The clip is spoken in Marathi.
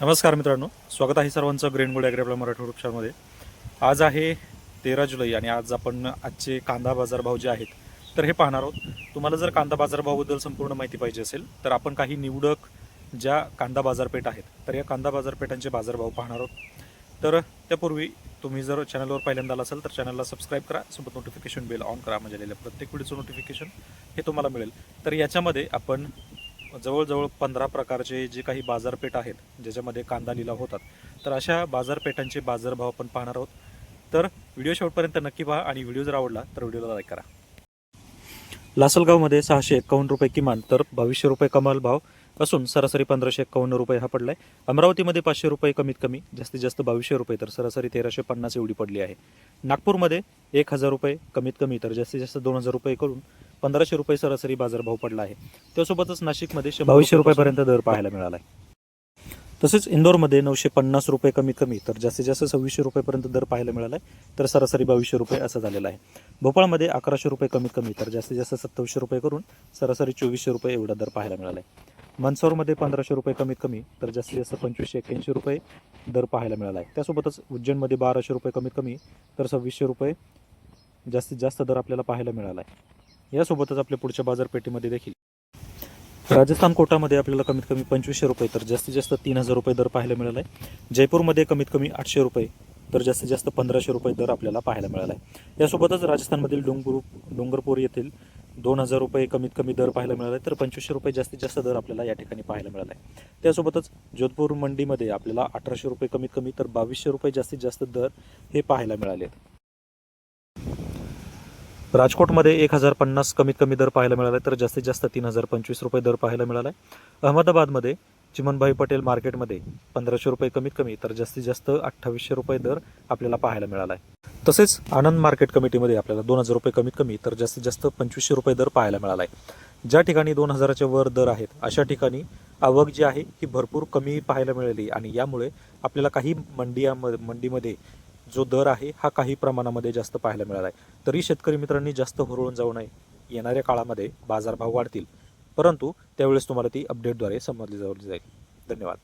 नमस्कार मित्रांनो स्वागत आहे सर्वांचं ग्रेन गोल्ड ॲग्री मराठी वृक्षामध्ये आज आहे तेरा जुलै आणि आज आपण आजचे कांदा बाजारभाव जे आहेत तर हे पाहणार आहोत. तुम्हाला जर कांदा बाजारभावाबद्दल संपूर्ण माहिती पाहिजे असेल तर आपण काही निवडक ज्या कांदा बाजारपेठ आहेत तर या कांदा बाजारपेठांचे बाजारभाव पाहणार आहोत. तर त्यापूर्वी तुम्ही जर चॅनलवर पहिल्यांदा आला असाल तर चॅनलला सबस्क्राईब करा सोबत नोटिफिकेशन बेल ऑन करा म्हणजे प्रत्येक व्हिडिओचं नोटिफिकेशन हे तुम्हाला मिळेल. तर याच्यामध्ये आपण जवळजवळ पंधरा प्रकारचे जे काही बाजारपेठ आहेत ज्याच्यामध्ये कांदा लिलाव होतात तर अशा बाजारपेठांचे बाजारभाव आपण पाहणार आहोत. तर व्हिडिओ शेवटपर्यंत नक्की पहा आणि व्हिडिओ जर आवडला तर व्हिडिओला लाईक करा. लासलगावमध्ये सहाशे एक्कावन्न रुपये किमान तर बावीसशे रुपये कमाल भाव असून सरासरी पंधराशे एक्कावन्न रुपये हा पडला आहे अमरावतीमध्ये पाचशे रुपये कमीत कमी जास्तीत जास्त बावीसशे रुपये तर सरासरी तेराशे पन्नास एवढी पडली आहे. नागपूरमध्ये एक हजार रुपये कमीत कमी तर जास्तीत जास्त दोन हजार रुपये करून पंधराशे रुपये सरासरी बाजारभाव पडला आहे. त्यासोबतच नाशिकमध्ये बावीसशे रुपयापर्यंत दर पाहायला मिळाला आहे तसेच इंदोरमध्ये नऊशे पन्नास रुपये कमीत कमी तर जास्तीत जास्त सव्वीसशे रुपयेपर्यंत दर पाहायला मिळाला आहे तर सरासरी बावीसशे रुपये असं झालेलं आहे. भोपाळमध्ये अकराशे रुपये कमीत कमी तर जास्तीत जास्त सत्तावीसशे रुपये करून सरासरी चोवीसशे रुपये एवढा दर पाहायला मिळाला आहे मनसौरमध्ये पंधराशे रुपये कमीत कमी तर जास्तीत जास्त पंचवीसशे एक्क्याऐंशी रुपये दर पाहायला मिळाला आहे त्यासोबतच उज्जैनमध्ये बाराशे रुपये कमीत कमी तर सव्वीसशे रुपये जास्तीत जास्त दर आपल्याला पाहायला मिळाला आहे यासोबतच आपल्या पुढच्या बाजारपेठेमध्ये देखील. राजस्थान कोटामध्ये आपल्याला कमीत कमी पंचवीसशे रुपये तर जास्तीत जास्त तीन हजार रुपये दर पाहायला मिळाला आहे जयपूरमध्ये कमीत कमी आठशे रुपये तर जास्तीत जास्त पंधराशे रुपये दर आपल्याला पाहायला मिळाला आहे यासोबतच राजस्थानमधील डोंगर डोंगरपूर येथील दोन हजार रुपये कमीत कमी दर पाहायला मिळाला आहे तर पंचवीसशे रुपये जास्तीत जास्त दर आपल्याला या ठिकाणी पाहायला मिळाला आहे त्यासोबतच जोधपूर मंडीमध्ये आपल्याला अठराशे रुपये कमीत कमी तर बावीसशे रुपये जास्तीत जास्त दर हे पाहायला मिळाले आहेत राजकोटमध्ये एक हजार पन्नास कमीत कमी दर पाहायला मिळाला आहे तर जास्तीत जास्त तीन हजार पंचवीस रुपये दर पाहायला मिळाला आहे अहमदाबादमध्ये चिमनभाई पटेल मार्केटमध्ये पंधराशे रुपये कमीत कमी तर जास्तीत जास्त अठ्ठावीसशे रुपये दर आपल्याला पाहायला मिळाला आहे तसेच आनंद मार्केट कमिटीमध्ये आपल्याला दोन हजार रुपये कमीत कमी तर जास्तीत जास्त पंचवीसशे रुपये दर पाहायला मिळाला आहे ज्या ठिकाणी दोन हजाराच्या वर दर आहेत अशा ठिकाणी आवक जी आहे ही भरपूर कमी पाहायला मिळाली आणि यामुळे आपल्याला काही मंडिया मंडीमध्ये जो दर आहे हा काही प्रमाणामध्ये जास्त पाहायला मिळाला आहे तरी शेतकरी मित्रांनी जास्त हुरळून जाऊ नये. येणाऱ्या काळामध्ये बाजारभाव वाढतील. परंतु त्यावेळेस तुम्हाला ती अपडेटद्वारे समजली जाऊ जाईल. धन्यवाद.